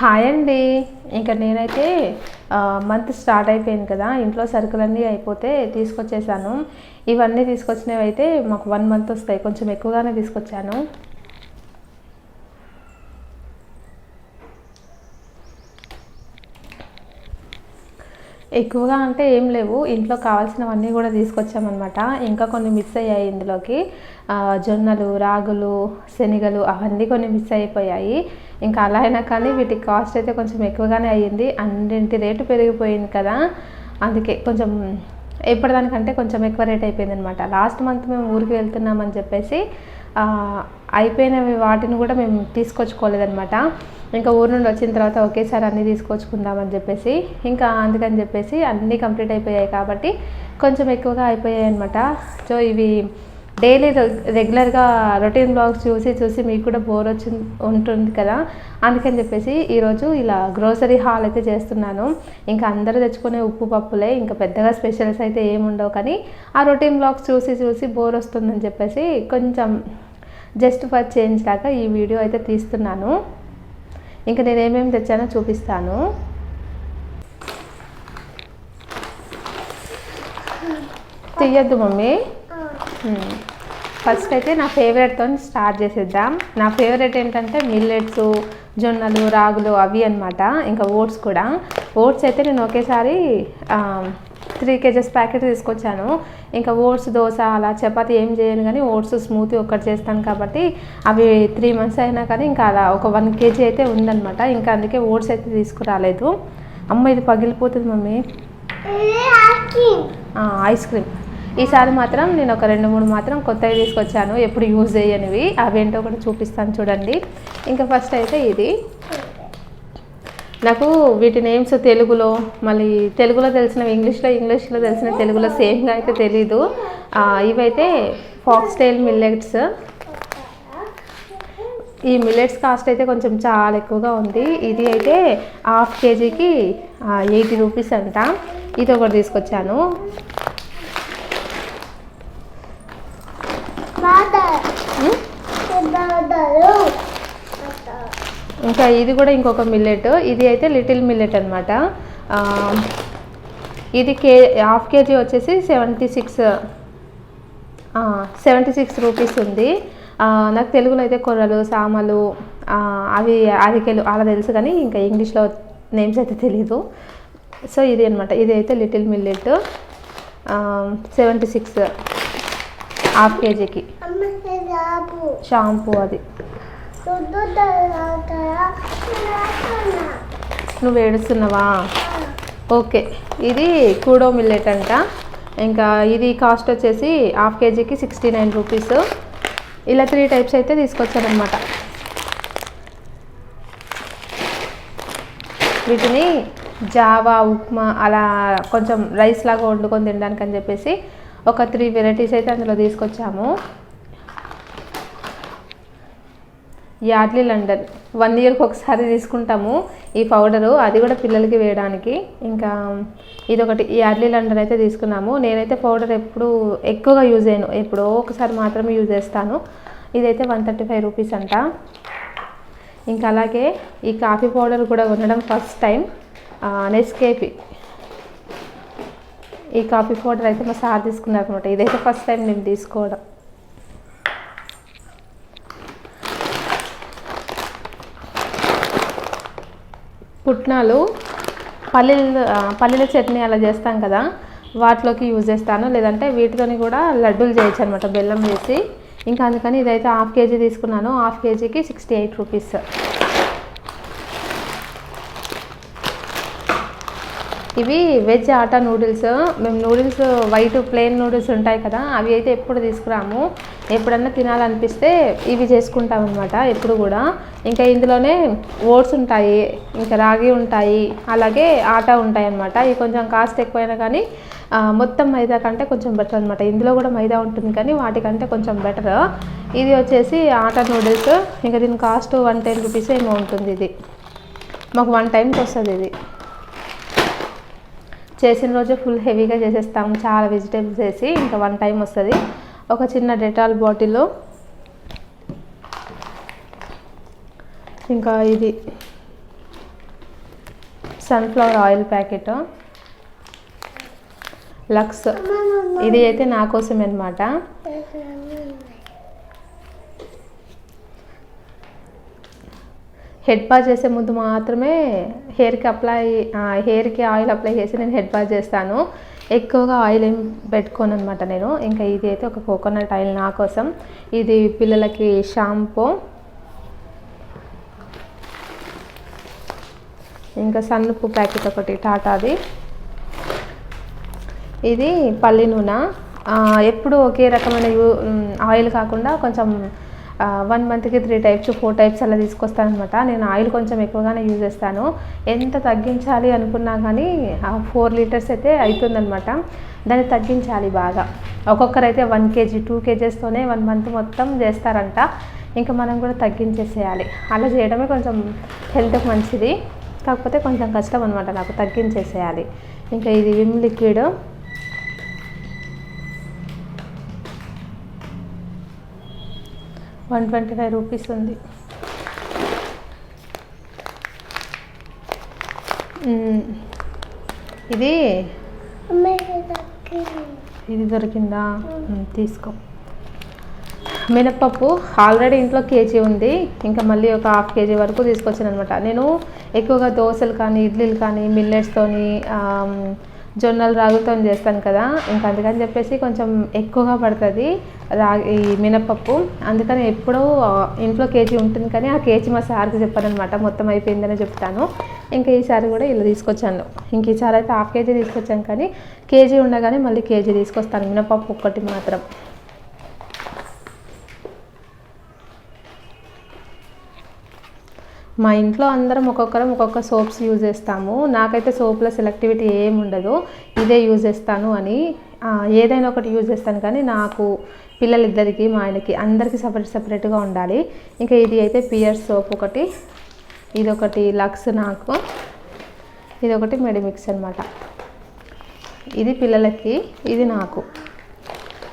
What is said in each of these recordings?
Hi అండి. ఇంకా నేనైతే మంత్ స్టార్ట్ అయిపోయింది కదా. ఇంట్లో సరుకులన్నీ అయిపోతే తీసుకొచ్చేసాను. ఇవన్నీ తీసుకొచ్చినవి అయితే మాకు వన్ మంత్ వస్తాయి. కొంచెం ఎక్కువగానే తీసుకొచ్చాను. ఎక్కువగా అంటే ఏం లేవు. ఇంట్లో కావాల్సినవన్నీ కూడా తీసుకొచ్చామన్నమాట. ఇంకా కొన్ని మిస్ అయ్యాయి ఇందులోకి. జొన్నలు రాగులు శనగలు అవన్నీ కొన్ని మిస్ అయిపోయాయి. ఇంకా అలా అయినా కానీ వీటి కాస్ట్ అయితే కొంచెం ఎక్కువగానే అయ్యింది. అన్నింటి రేటు పెరిగిపోయింది కదా. అందుకే కొంచెం ఎప్పటిదానికంటే కొంచెం ఎక్కువ రేట్ అయిపోయింది అనమాట లాస్ట్ మంత్ మేము ఊరికి వెళ్తున్నామని చెప్పేసి అయిపోయినవి వాటిని కూడా మేము తీసుకొచ్చుకోలేదనమాట ఇంకా ఊరు నుండి వచ్చిన తర్వాత ఒకేసారి అన్నీ తీసుకొచ్చుకుందామని చెప్పేసి ఇంకా అందుకని చెప్పేసి అన్నీ కంప్లీట్ అయిపోయాయి కాబట్టి కొంచెం ఎక్కువగా అయిపోయాయి అనమాట సో ఇవి డైలీ రెగ్యులర్గా రొటీన్ బ్లాగ్స్ చూసి చూసి మీకు కూడా బోర్ వచ్చి ఉంటుంది కదా. అందుకని చెప్పేసి ఈరోజు ఇలా గ్రోసరీ హాల్ అయితే చేస్తున్నాను. ఇంకా అందరూ తెచ్చుకునే ఉప్పు పప్పులే ఇంకా పెద్దగా స్పెషల్స్ అయితే ఏముండవు కానీ ఆ రొటీన్ బ్లాగ్స్ చూసి చూసి బోర్ వస్తుందని చెప్పేసి కొంచెం జస్ట్ ఫర్ చేంజ్ లాగా ఈ వీడియో అయితే తీస్తున్నాను. ఇంకా నేను ఏమేమి తెచ్చానో చూపిస్తాను. తీయద్దు మమ్మీ. ఫస్ట్ అయితే నా ఫేవరెట్తో స్టార్ట్ చేసేద్దాం. నా ఫేవరెట్ ఏంటంటే మిల్లెట్స్ జొన్నలు రాగులు అవి అనమాట ఇంకా ఓట్స్ కూడా. ఓట్స్ అయితే నేను ఒకేసారి త్రీ కేజెస్ ప్యాకెట్ తీసుకొచ్చాను. ఇంకా ఓట్స్ దోశ అలా చపాతి ఏం చేయను కానీ ఓట్స్ స్మూతీ ఒక్కటి చేస్తాను కాబట్టి అవి త్రీ మంత్స్ అయినా కానీ ఇంకా అలా ఒక వన్ కేజీ అయితే ఉందన్నమాట. ఇంకా అందుకే ఓట్స్ అయితే తీసుకురాలేదు. అమ్మ ఇది పగిలిపోతుంది మమ్మీ. Ice cream. ఈసారి మాత్రం నేను ఒక రెండు మూడు మాత్రం కొత్తవి తీసుకొచ్చాను. ఎప్పుడు యూజ్ చేయనివి. అవేంటో కూడా చూపిస్తాను చూడండి. ఇంకా ఫస్ట్ అయితే ఇది. నాకు వీటి నేమ్స్ తెలుగులో మళ్ళీ తెలుగులో తెలిసినవి ఇంగ్లీష్లో ఇంగ్లీష్లో తెలిసిన తెలుగులో సేమ్గా అయితే తెలీదు. ఇవైతే ఫాక్స్ టైల్ మిల్లెట్స్. ఈ మిల్లెట్స్ కాస్ట్ అయితే కొంచెం చాలా ఎక్కువగా ఉంది. ఇది అయితే హాఫ్ కేజీకి ఎయిటీ రూపీస్ అంట. ఇది ఒకటి తీసుకొచ్చాను. ఇంకా ఇది కూడా ఇంకొక మిల్లెట్ ఇది అయితే లిటిల్ మిల్లెట్ అనమాట ఇది కే హాఫ్ కేజీ వచ్చేసి seventy six seventy six rupees ఉంది నాకు తెలుగులో అయితే కొర్రలు సామలు అవి అరికెలు అలా తెలుసు కానీ ఇంకా ఇంగ్లీష్లో నేమ్స్ అయితే తెలీదు. సో ఇది అనమాట ఇది అయితే little millet seventy six half కేజీకి షాంపూ అది. నువ్వు ఏడుస్తున్నావా? ఓకే. ఇది కూడో మిల్లెట్ అంట. ఇంకా ఇది కాస్ట్ వచ్చేసి హాఫ్ కేజీకి సిక్స్టీ నైన్ రూపీస్ ఇలా త్రీ టైప్స్ అయితే తీసుకొచ్చారనమాట వీటిని జావా ఉప్మా అలా కొంచెం రైస్ లాగా వండుకొని తినడానికి అని చెప్పేసి ఒక త్రీ వెరైటీస్ అయితే అందులో తీసుకొచ్చాము. Yardley London. వన్ ఇయర్కి ఒకసారి తీసుకుంటాము ఈ పౌడరు. అది కూడా పిల్లలకి వేయడానికి. ఇంకా ఇదొకటి యార్డ్లీ లండన్ అయితే తీసుకున్నాము. నేనైతే పౌడర్ ఎప్పుడు ఎక్కువగా యూజ్ చేయను. ఎప్పుడో ఒకసారి మాత్రమే యూజ్ చేస్తాను. ఇదైతే వన్ థర్టీ ఫైవ్ రూపీస్ అంట. ఇంకా అలాగే ఈ కాఫీ పౌడర్ కూడా ఉండడం ఫస్ట్ టైం. నెస్కేపీ ఈ కాఫీ పౌడర్ అయితే మా సార్ తీసుకున్నారు అనమాట ఇదైతే ఫస్ట్ టైం నేను తీసుకోవడం. పుట్నాలు పల్లీలు పల్లీల చట్నీ అలా చేస్తాం కదా వాటిలోకి యూజ్ చేస్తాను. లేదంటే వీటితోని కూడా లడ్డూలు చేయొచ్చు అనమాట బెల్లం వేసి. ఇంకా అందుకని ఇదైతే హాఫ్ కేజీ తీసుకున్నాను. హాఫ్ కేజీకి సిక్స్టీ ఎయిట్ రూపీస్. ఇవి వెజ్ ఆటా నూడిల్స్. మేము నూడిల్స్ వైట్ ప్లెయిన్ నూడిల్స్ ఉంటాయి కదా అవి అయితే ఎప్పుడు తీసుకురాము. ఎప్పుడన్నా తినాలనిపిస్తే ఇవి చేసుకుంటాం అనమాట ఎప్పుడు కూడా. ఇంకా ఇందులోనే ఓట్స్ ఉంటాయి ఇంకా రాగి ఉంటాయి అలాగే ఆటా ఉంటాయి అనమాట ఇవి కొంచెం కాస్ట్ ఎక్కువైనా కానీ మొత్తం మైదా కంటే కొంచెం బెటర్ అనమాట ఇందులో కూడా మైదా ఉంటుంది కానీ వాటికంటే కొంచెం బెటర్ ఇది వచ్చేసి ఆటా నూడిల్స్ ఇంకా దీని కాస్ట్ వన్ టెన్ రూపీస్ ఏమో ఉంటుంది ఇది. మాకు వన్ టైంకి వస్తుంది ఇది. చేసిన రోజు ఫుల్ హెవీగా చేసేస్తాము చాలా వెజిటేబుల్స్ వేసి ఇంకా వన్ టైం వస్తుంది. ఒక చిన్న డెటాల్ బాటిల్లో ఇంకా ఇది సన్ఫ్లవర్ ఆయిల్ ప్యాకెట్. లక్స్. ఇది అయితే నా కోసమే అనమాట హెడ్ బాత్ చేసే ముందు మాత్రమే హెయిర్కి అప్లై హెయిర్కి ఆయిల్ అప్లై చేసి నేను హెడ్ బాత్ చేస్తాను. ఎక్కువగా ఆయిల్ ఏం పెట్టుకోను అనమాట నేను. ఇంకా ఇది అయితే ఒక కోకోనట్ ఆయిల్ నా కోసం. ఇది పిల్లలకి షాంపూ. ఇంకా సన్నుప్పు ప్యాకెట్ ఒకటి టాటాది. ఇది పల్లి నూనె. ఎప్పుడు ఒకే రకమైన ఆయిల్ కాకుండా కొంచెం వన్ మంత్కి త్రీ టైప్స్ ఫోర్ టైప్స్ అలా తీసుకొస్తానమాట నేను ఆయిల్ కొంచెం ఎక్కువగానే యూజ్ చేస్తాను. ఎంత తగ్గించాలి అనుకున్నా కానీ ఆ ఫోర్ లీటర్స్ అయితే అవుతుందనమాట దాన్ని తగ్గించాలి బాగా. ఒక్కొక్కరైతే వన్ కేజీ టూ కేజెస్తోనే వన్ మంత్ మొత్తం చేస్తారంట. ఇంకా మనం కూడా తగ్గించేసేయాలి. అలా చేయడమే కొంచెం హెల్త్కి మంచిది. కాకపోతే కొంచెం కష్టం అనమాట నాకు తగ్గించేసేయాలి. ఇంకా ఇది Vim liquid. One twenty five rupees ఉంది. ఇది? ఇది దొరికిందా? తీసుకో. మినప్పప్పు ఆల్రెడీ ఇంట్లో కేజీ ఉంది. ఇంకా మళ్ళీ ఒక హాఫ్ కేజీ వరకు తీసుకొచ్చాను అనమాట నేను ఎక్కువగా దోశలు కానీ ఇడ్లీలు కానీ మిల్లెట్స్తోని జొన్నలు రాగులతో చేస్తాను కదా. ఇంకా అందుకని చెప్పేసి కొంచెం ఎక్కువగా పడుతుంది రాగి ఈ మినపప్పు అందుకని ఎప్పుడూ ఇంట్లో కేజీ ఉంటుంది కానీ ఆ కేజీ మా సార్కి చెప్పాను అనమాట మొత్తం అయిపోయిందని చెప్తాను. ఇంకా ఈసారి కూడా ఇలా తీసుకొచ్చాను. ఇంక ఈసారి అయితే హాఫ్ కేజీ తీసుకొచ్చాను కానీ కేజీ ఉండగానే మళ్ళీ కేజీ తీసుకొస్తాను. మినపప్పు ఒక్కటి మాత్రం. మా ఇంట్లో అందరం ఒక్కొక్కరం ఒక్కొక్క సోప్స్ యూజ్ చేస్తాము. నాకైతే సోప్లో సెలెక్టివిటీ ఏమి ఉండదు. ఇదే యూజ్ చేస్తాను అని ఏదైనా ఒకటి యూజ్ చేస్తాను కానీ నాకు పిల్లలిద్దరికి మా ఆయనకి అందరికీ సపరేట్ సపరేట్గా ఉండాలి. ఇంకా ఇది అయితే పియర్ సోప్ ఒకటి. ఇది ఒకటి లక్స్ నాకు. ఇది ఒకటి మెడిమిక్స్ అనమాట ఇది పిల్లలకి ఇది నాకు.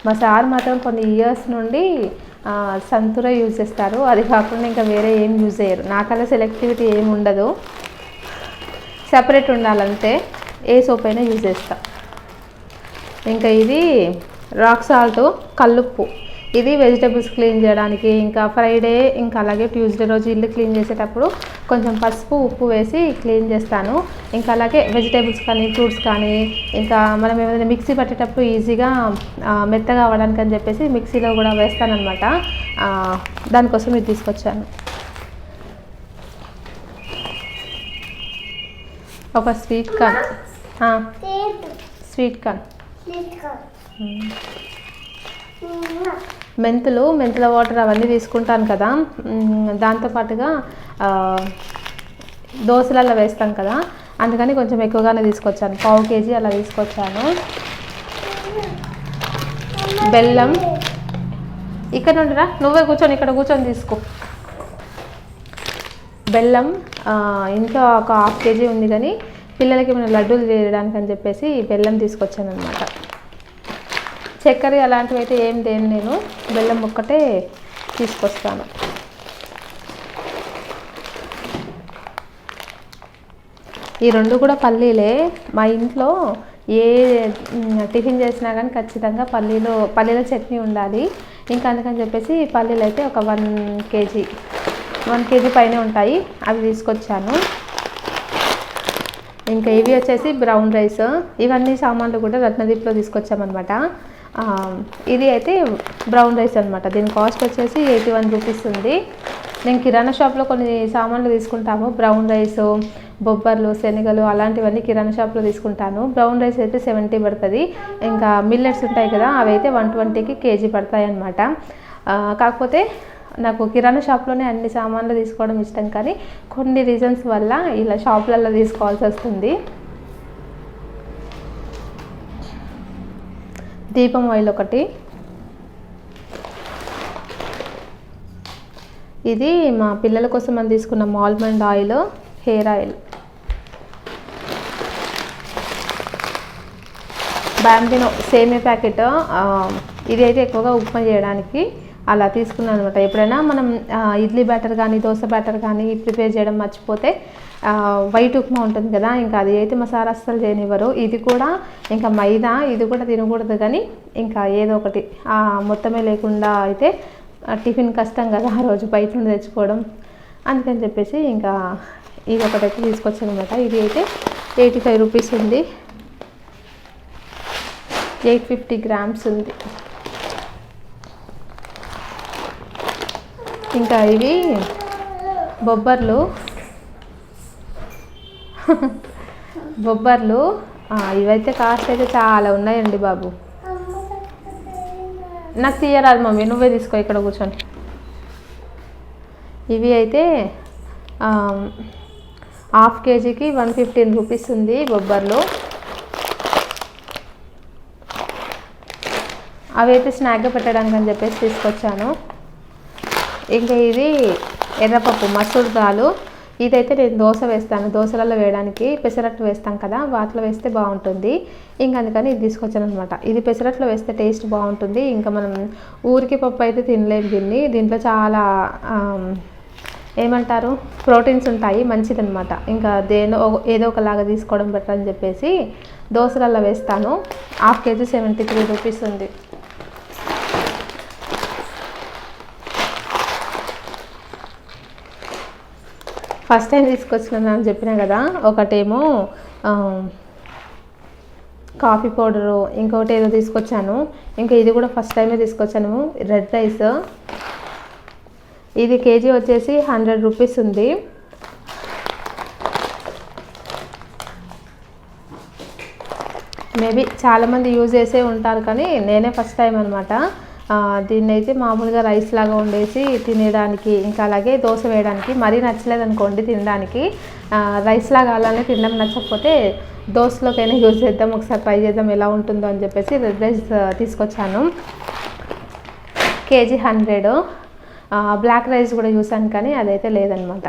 మా సార్ మాత్రం కొన్ని ఇయర్స్ నుండి సంతూర యూజ్ చేస్తారు. అది కాకుండా ఇంకా వేరే ఏం యూజ్ చేయరు. నాకల్లా సెలెక్టివిటీ ఏమి ఉండదు. సపరేట్ ఉండాలంటే ఏ సోప్ అయినా యూజ్ చేస్తా. ఇంకా ఇది రాక్ సాల్ట్ కల్లుప్పు. ఇది వెజిటేబుల్స్ క్లీన్ చేయడానికి ఇంకా ఫ్రైడే ఇంకా అలాగే ట్యూస్డే రోజు ఇల్లు క్లీన్ చేసేటప్పుడు కొంచెం పసుపు ఉప్పు వేసి క్లీన్ చేస్తాను. ఇంకా అలాగే వెజిటేబుల్స్ కానీ ఫ్రూట్స్ కానీ ఇంకా మనం ఏమైనా మిక్సీ పట్టేటప్పుడు ఈజీగా మెత్తగా అవ్వడానికి అని చెప్పేసి మిక్సీలో కూడా వేస్తానన్నమాట. ఆ, దానికోసం ఇది తీసుకొచ్చాను. ఒక స్వీట్ కార్న్. స్వీట్. కార్న్. మెంతులు మెంతుల వాటర్ అవన్నీ తీసుకుంటాను కదా. దాంతోపాటుగా ఆ, దోశలలో వేస్తాం కదా. అందుకని కొంచెం ఎక్కువగానే తీసుకొచ్చాను. పావు కేజీ అలా తీసుకొచ్చాను. బెల్లం. ఇక్కడ నుండి రా. నువ్వే కూర్చొని ఇక్కడ కూర్చొని తీసుకో. బెల్లం ఇంకా ఒక హాఫ్ కేజీ ఉంది కానీ పిల్లలకి మన లడ్డూలు చేయడానికి అని చెప్పేసి బెల్లం తీసుకొచ్చాను అనమాట చక్కెర అలాంటివి అయితే ఏం దేని నేను. బెల్లం ఒక్కటే తీసుకొస్తాను. ఈ రెండు కూడా పల్లీలే. మా ఇంట్లో ఏ టిఫిన్ చేసినా కానీ ఖచ్చితంగా పల్లీలు పల్లీల చట్నీ ఉండాలి. ఇంకా అందుకని చెప్పేసి పల్లీలు అయితే ఒక వన్ కేజీ వన్ కేజీ పైనే ఉంటాయి. అవి తీసుకొచ్చాను. ఇంకా ఇవి వచ్చేసి బ్రౌన్ రైస్. ఇవన్నీ సామాన్లు కూడా రత్నదీప్లో తీసుకొచ్చామన్నమాట. ఇది అయితే బ్రౌన్ రైస్ అనమాట దీని కాస్ట్ వచ్చేసి ఎయిటీ వన్ రూపీస్ ఉంది. నేను కిరాణా షాప్లో కొన్ని సామాన్లు తీసుకుంటాము. బ్రౌన్ రైస్ బొబ్బర్లు శనగలు అలాంటివన్నీ కిరాణా షాప్లో తీసుకుంటాను. బ్రౌన్ రైస్ అయితే సెవెంటీ పడుతుంది. ఇంకా మిల్లెట్స్ ఉంటాయి కదా అవి అయితే వన్ ట్వంటీకి కేజీ పడతాయి అనమాట కాకపోతే నాకు కిరాణా షాప్లోనే అన్ని సామాన్లు తీసుకోవడం ఇష్టం కానీ కొన్ని రీజన్స్ వల్ల ఇలా షాపులలో తీసుకోవాల్సి వస్తుంది. దీపం ఆయిల్ ఒకటి. ఇది మా పిల్లల కోసం మనం తీసుకున్న almond oil hair oil. Bambino సేమే ప్యాకెట్ ఇది అయితే ఎక్కువగా ఉప్మా చేయడానికి అలా తీసుకున్నాను అనమాట ఎప్పుడైనా మనం ఇడ్లీ బ్యాటర్ కానీ దోశ బ్యాటర్ కానీ ప్రిపేర్ చేయడం మర్చిపోతే వైట్ ఉప్మా ఉంటుంది కదా ఇంకా అది అయితే మసాలా అస్సలు చేయనివ్వరు. ఇది కూడా ఇంకా మైదా ఇది కూడా తినకూడదు కానీ ఇంకా ఏదో ఒకటి. మొత్తమే లేకుండా అయితే టిఫిన్ కష్టం కదా ఆ రోజు బయట నుండి తెచ్చుకోవడం. అందుకని చెప్పేసి ఇంకా ఇది ఒకటైతే తీసుకొచ్చాను అనమాట ఇది అయితే ఎయిటీ ఫైవ్ రూపీస్ ఉంది. ఎయిట్ ఫిఫ్టీ గ్రామ్స్ ఉంది. ఇంకా ఇవి బొబ్బర్లు. బొబ్బర్లు. ఇవైతే కాస్ట్ అయితే చాలా ఉన్నాయండి బాబు. నాకు తీయరాదు మమ్మీ నువ్వే తీసుకో ఇక్కడ కూర్చొని. ఇవి అయితే హాఫ్ కేజీకి వన్ ఫిఫ్టీన్ రూపీస్ ఉంది బొబ్బర్లు. అవి అయితే స్నాక్గా పెట్టడానికి అని చెప్పేసి తీసుకొచ్చాను. ఇంకా ఇది ఎర్రపప్పు మసూర్ దాలు. ఇదైతే నేను దోశ వేస్తాను. దోశలలో వేయడానికి పెసరట్టు వేస్తాం కదా వాటిలో వేస్తే బాగుంటుంది. ఇంకా అందుకని ఇది తీసుకొచ్చాను అనమాట ఇది పెసరట్లో వేస్తే టేస్ట్ బాగుంటుంది. ఇంకా మనం ఊరికి పప్పు అయితే తినలేము దీన్ని. దీంట్లో చాలా ఏమంటారు ప్రోటీన్స్ ఉంటాయి. మంచిదనమాట ఇంకా దేనో ఏదో ఒకలాగా తీసుకోవడం బెటర్ అని చెప్పేసి దోశలలో వేస్తాను. Half kg seventy three rupees ఉంది. ఫస్ట్ టైం తీసుకొచ్చిన అని చెప్పినా కదా ఒకటేమో కాఫీ పౌడరు ఇంకొకటి ఏదో తీసుకొచ్చాను. ఇంకా ఇది కూడా ఫస్ట్ టైమే తీసుకొచ్చాను. Red rice. ఇది కేజీ వచ్చేసి హండ్రెడ్ రూపీస్ ఉంది. మేబీ చాలామంది యూజ్ చేసే ఉంటారు కానీ నేనే ఫస్ట్ టైం అనమాట దీన్ని అయితే మామూలుగా రైస్ లాగా వండేసి తినేయడానికి ఇంకా అలాగే దోశ వేయడానికి మరీ నచ్చలేదు అనుకోండి తినడానికి రైస్ లాగా అలానే తినడం నచ్చకపోతే దోశలోకైనా యూజ్ చేద్దాం ఒకసారి ట్రై చేద్దాం ఎలా ఉంటుందో అని చెప్పేసి రెడ్ రైస్ తీసుకొచ్చాను. Kg hundred. బ్లాక్ రైస్ కూడా చూసాను కానీ అదైతే లేదనమాట.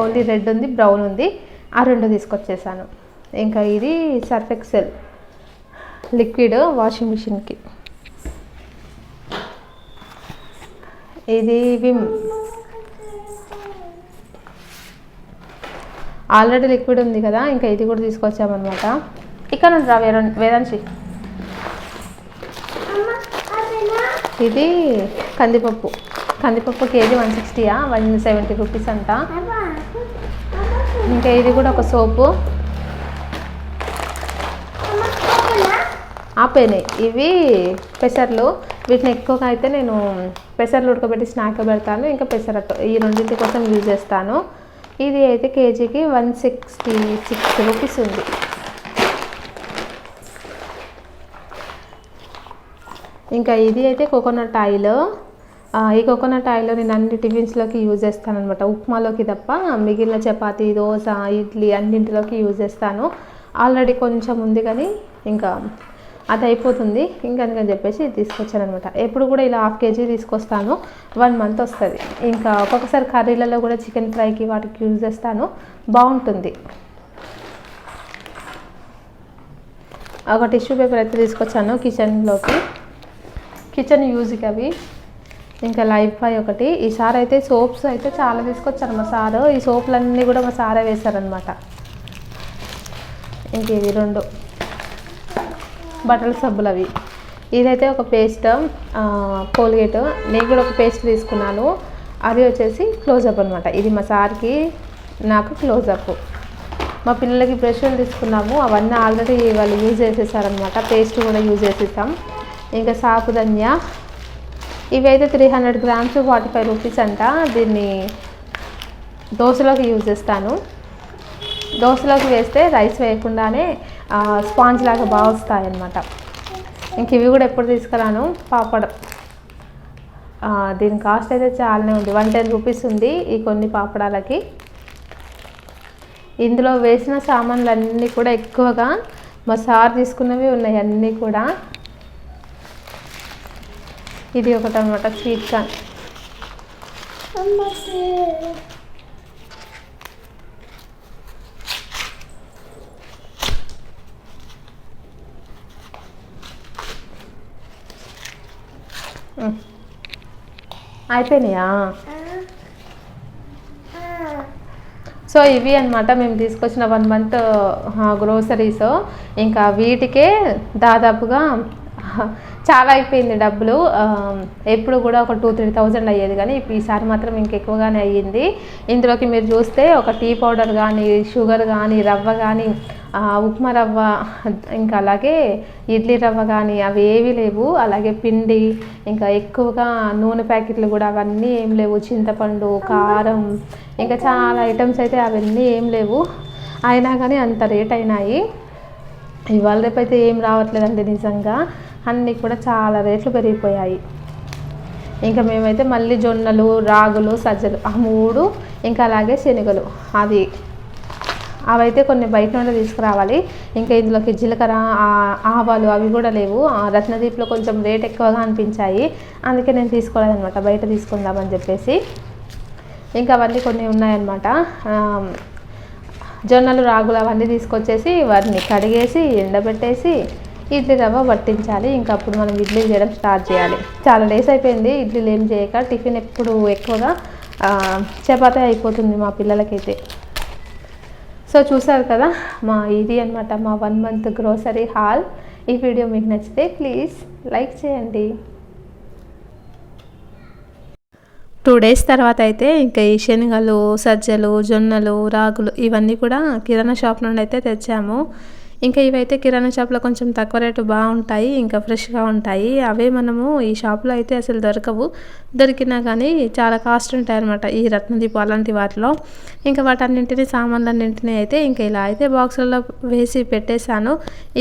ఓన్లీ రెడ్ ఉంది బ్రౌన్ ఉంది. ఆ రెండు తీసుకొచ్చేసాను. ఇంకా ఇది సర్ఫ్ ఎక్సెల్ లిక్విడ్ వాషింగ్ మిషన్కి. ఇది విమ్ ఆల్రెడీ లిక్విడ్ ఉంది కదా ఇంకా ఇది కూడా తీసుకొచ్చామన్నమాట. ఇక్కడ నుండి రా వేరే వేదాంశి. ఇది కందిపప్పు. కందిపప్పు కేజీ వన్ సిక్స్టీయా? వన్ సెవెంటీ రూపీస్ అంట. ఇంకా ఇది కూడా ఒక సోపు. ఆపేనాయి ఇవి పెసర్లు. వీటిని ఎక్కువగా అయితే నేను పెసర్లు ఉడకబెట్టి స్నాక్ పెడతాను. ఇంకా పెసరట్టు ఈ రెండింటి కోసం యూజ్ చేస్తాను. ఇది అయితే కేజీకి వన్ సిక్స్టీ సిక్స్ రూపీస్ ఉంది. ఇంకా ఇది అయితే కోకోనట్ ఆయిల్. ఈ కోకోనట్ ఆయిల్ నేను అన్ని టిఫిన్స్లోకి యూజ్ చేస్తాను అనమాట ఉప్మాలోకి తప్ప మిగిలిన చపాతి దోశ ఇడ్లీ అన్నింటిలోకి యూజ్ చేస్తాను. ఆల్రెడీ కొంచెం ఉంది కానీ ఇంకా అది అయిపోతుంది ఇంకా చెప్పేసి ఇది తీసుకొచ్చాను అనమాట ఎప్పుడు కూడా ఇలా హాఫ్ కేజీ తీసుకొస్తాను. వన్ మంత్ వస్తుంది. ఇంకా ఒక్కొక్కసారి కర్రీలలో కూడా చికెన్ ఫ్రైకి వాటికి యూజ్ చేస్తాను. బాగుంటుంది. ఒక టిష్యూ పేపర్ అయితే తీసుకొచ్చాను కిచెన్లోకి. కిచెన్ యూజ్కి అవి. ఇంకా లైఫ్ బాయ్ ఒకటి. ఈసారి అయితే సోప్స్ అయితే చాలా తీసుకొచ్చారు మా సారు. ఈ సోపులన్నీ కూడా మా సారే వేశారనమాట. ఇంక ఇవి రెండు. బట్టల సబ్బులు అవి. ఇదైతే ఒక పేస్ట్ కోల్గేట్. నేను కూడా ఒక పేస్ట్ తీసుకున్నాను. అది వచ్చేసి క్లోజప్ అనమాట ఇది మా సార్కి నాకు క్లోజప్ మా పిల్లలకి బ్రష్లు తీసుకున్నాము. అవన్నీ ఆల్రెడీ వాళ్ళు యూజ్ చేసేసారనమాట పేస్ట్ కూడా యూజ్ చేసేసాం ఇంకా సాపు ధన్య. ఇవైతే three hundred grams forty five rupees అంట. దీన్ని దోశలోకి యూజ్ చేస్తాను. దోశలోకి వేస్తే రైస్ వేయకుండానే స్పాంజ్ లాగా బాగా వస్తాయి అన్నమాట ఇంక ఇవి కూడా ఎప్పుడు తీసుకురాను? పాపడం. దీని కాస్ట్ అయితే చాలానే ఉంది. వన్ టెన్ రూపీస్ ఉంది ఈ కొన్ని పాపడాలకి. ఇందులో వేసిన సామాన్లు అన్నీ కూడా ఎక్కువగా మా సార్ తీసుకున్నవి ఉన్నాయి అన్నీ కూడా. ఇది ఒకటి అనమాట స్వీట్ కార్న్. అయిపోయినాయా? సో ఇవి అన్నమాట మేము తీసుకొచ్చిన వన్ మంత్ గ్రోసరీస్ ఇంకా వీటికే దాదాపుగా చాలా అయిపోయింది డబ్బులు. ఎప్పుడు కూడా ఒక టూ త్రీ థౌజండ్ అయ్యేది కానీ ఈసారి మాత్రం ఇంకెక్కువగానే అయ్యింది. ఇందులోకి మీరు చూస్తే ఒక టీ పౌడర్ కానీ షుగర్ కానీ రవ్వ కానీ ఉప్మా రవ్వ ఇంకా అలాగే ఇడ్లీ రవ్వ కానీ అవి ఏవి లేవు. అలాగే పిండి ఇంకా ఎక్కువగా నూనె ప్యాకెట్లు కూడా అవన్నీ ఏం లేవు. చింతపండు కారం ఇంకా చాలా ఐటమ్స్ అయితే అవన్నీ ఏం లేవు. అయినా కానీ అంత రేట్ అయినాయి. ఇవాళ రేపు అయితే ఏం రావట్లేదండి నిజంగా. అన్నీ కూడా చాలా రేట్లు పెరిగిపోయాయి. ఇంకా మేమైతే మళ్ళీ జొన్నలు రాగులు సజ్జలు ఆ మూడు ఇంకా అలాగే శనగలు. అది అవైతే కొన్ని బయట నుండి తీసుకురావాలి. ఇంకా ఇందులోకి జీలకర్ర ఆవాలు అవి కూడా లేవు. ఆ రత్నదీప్లో కొంచెం రేట్ ఎక్కువగా అనిపించాయి. అందుకే నేను తీసుకోలేదనమాట బయట తీసుకుందామని చెప్పేసి. ఇంకా అవన్నీ కొన్ని ఉన్నాయన్నమాట. జొన్నలు రాగులు అవన్నీ తీసుకొచ్చేసి వాటిని కడిగేసి ఎండబెట్టేసి ఇడ్లీ రవ్వ పట్టించాలి. ఇంకా అప్పుడు మనం ఇడ్లీ చేయడం స్టార్ట్ చేయాలి. చాలా డేస్ అయిపోయింది. ఇడ్లీలు ఏం చేయక టిఫిన్ ఎప్పుడు ఎక్కువగా చపాతే చపాతీ అయిపోతుంది మా పిల్లలకైతే. సో చూసారు కదా మా ఇది అనమాట మా వన్ మంత్ గ్రోసరీ హాల్ ఈ వీడియో మీకు నచ్చితే ప్లీజ్ లైక్ చేయండి. టూ డేస్ తర్వాత అయితే ఇంకా ఈ శనగలు సజ్జలు జొన్నలు రాగులు ఇవన్నీ కూడా కిరాణా షాప్ నుండి అయితే తెచ్చాము. ఇంకా ఇవైతే కిరాణా షాప్లో కొంచెం తక్కువ రేటు బాగుంటాయి ఇంకా ఫ్రెష్గా ఉంటాయి. అవే మనము ఈ షాప్లో అయితే అసలు దొరకవు. దొరికినా కానీ చాలా కాస్ట్ ఉంటాయి అనమాట ఈ రత్నదీపం అలాంటి వాటిలో. ఇంకా వాటన్నింటినీ సామాన్లన్నింటినీ అయితే ఇంకా ఇలా అయితే బాక్సులలో వేసి పెట్టేశాను.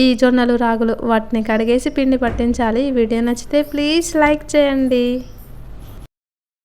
ఈ జొన్నలు రాగులు వాటిని కడిగేసి పిండి పట్టించాలి. వీడియో నచ్చితే ప్లీజ్ లైక్ చేయండి.